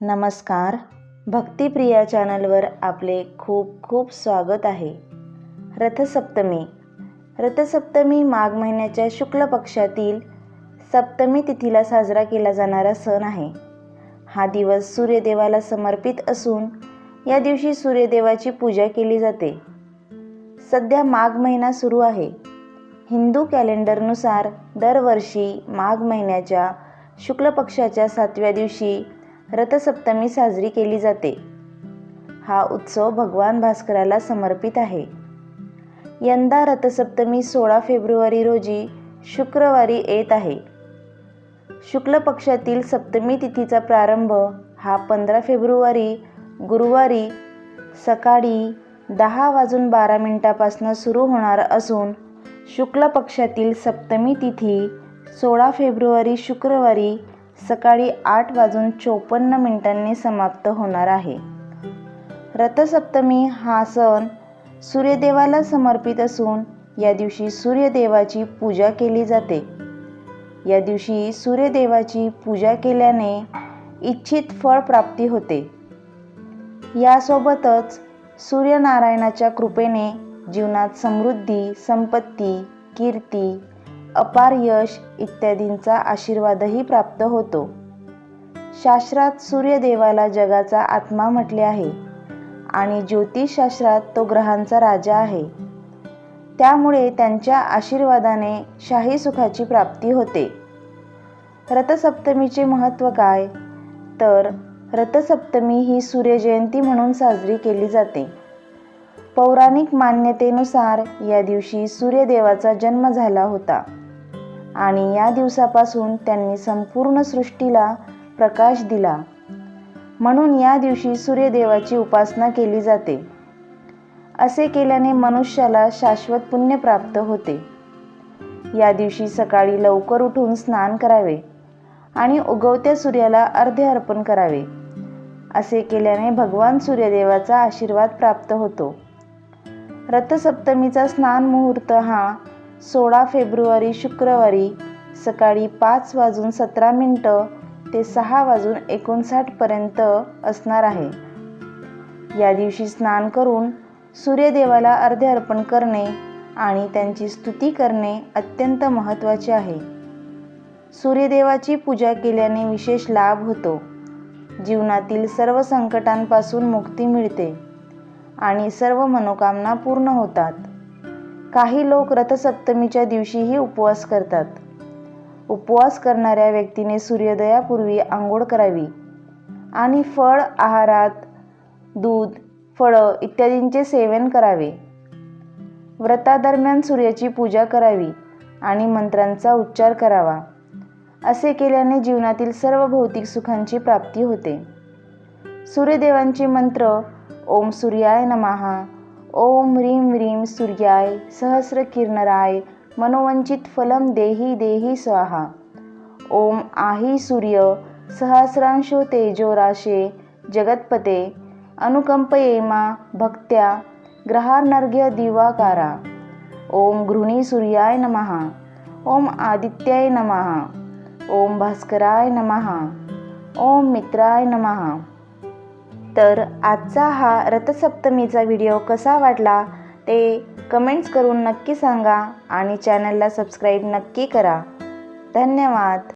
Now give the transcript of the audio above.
नमस्कार. भक्तिप्रिया चॅनलवर आपले खूप खूप स्वागत आहे. रथसप्तमी. रथसप्तमी माघ महिन्याच्या शुक्ल पक्षातील सप्तमी तिथीला साजरा केला जाणारा सण आहे. हा दिवस सूर्यदेवाला समर्पित असून या दिवशी सूर्यदेवाची पूजा केली जाते. सध्या माघ महिना सुरू आहे. हिंदू कॅलेंडरनुसार दरवर्षी माघ महिन्याच्या शुक्ल पक्षाच्या सातव्या दिवशी रथसप्तमी साजरी केली जाते. हा उत्सव भगवान भास्कराला समर्पित आहे. यंदा रथसप्तमी सोळा फेब्रुवारी रोजी शुक्रवारी येत आहे. शुक्ल पक्षातील सप्तमी तिथीचा प्रारंभ हा पंधरा फेब्रुवारी गुरुवारी सकाळी दहा वाजून बारा मिनिटापासून सुरू होणार असून शुक्ल पक्षातील सप्तमी तिथी सोळा फेब्रुवारी शुक्रवारी सकाळी आठ वाजून चोपन्न मिनिटांनी समाप्त होणार आहे. रथसप्तमी हा सण सूर्यदेवाला समर्पित असून या दिवशी सूर्यदेवाची पूजा केली जाते. या दिवशी सूर्यदेवाची पूजा केल्याने इच्छित फळ प्राप्ती होते. यासोबतच सूर्यनारायणाच्या कृपेने जीवनात समृद्धी संपत्ती कीर्ती अपार यश इत्यादींचा आशीर्वादही प्राप्त होतो. शास्त्रात सूर्यदेवाला जगाचा आत्मा म्हटले आहे आणि ज्योतिषशास्त्रात तो ग्रहांचा राजा आहे. त्यामुळे त्यांच्या आशीर्वादाने शाही सुखाची प्राप्ती होते. रथसप्तमीचे महत्त्व काय? तर रथसप्तमी ही सूर्यजयंती म्हणून साजरी केली जाते. पौराणिक मान्यतेनुसार या दिवशी सूर्यदेवाचा जन्म झाला होता. आणि या दिवसापासून त्यांनी संपूर्ण सृष्टीला प्रकाश दिला. म्हणून या दिवशी सूर्यदेवाची उपासना केली जाते. असे केल्याने मनुष्याला शाश्वत पुण्य प्राप्त होते. या दिवशी सकाळी लवकर उठून स्नान करावे आणि उगवत्या सूर्याला अर्धे अर्पण करावे. असे केल्याने भगवान सूर्यदेवाचा आशीर्वाद प्राप्त होतो. रथसप्तमीचा स्नान मुहूर्त हा सोळा फेब्रुवारी शुक्रवारी सकाळी पाच वाजून सतरा मिनटं ते सहा वाजून एकोणसाठपर्यंत असणार आहे. या दिवशी स्नान करून सूर्यदेवाला अर्धे अर्पण करणे आणि त्यांची स्तुती करणे अत्यंत महत्त्वाचे आहे. सूर्यदेवाची पूजा केल्याने विशेष लाभ होतो. जीवनातील सर्व संकटांपासून मुक्ती मिळते. आणि सर्व मनोकामना पूर्ण होतात. काही लोक रथसप्तमीच्या दिवशीही उपवास करतात. उपवास करणाऱ्या व्यक्तीने सूर्योदयापूर्वी आंघोळ करावी. आणि फळ आहारात दूध फळं इत्यादींचे सेवन करावे. व्रतादरम्यान सूर्याची पूजा करावी आणि मंत्रांचा उच्चार करावा. असे केल्याने जीवनातील सर्व भौतिक सुखांची प्राप्ती होते. सूर्यदेवांचे मंत्र ओम सूर्याय नमहा. ओम ह्रीं ह्रीं सूर्याय सहस्र किरणराय मनोवंचित फलम देही देही स्वाहा. ओम आही सूर्य सहस्रांशो तेजो राशे जगतपते अनुकंपयेमा भक्त्या ग्रहार्नर्घ्य दिवाकारा. ओम गृहिणी सूर्याय नमहा. ओम आदित्याय नमहा. ओम भास्कराय नमहा. ओम मित्राय नमहा. तर आजचा हा रथसप्तमीचा व्हिडिओ कसा वाटला ते कमेंट्स करून नक्की सांगा आणि चॅनलला सबस्क्राईब नक्की करा. धन्यवाद.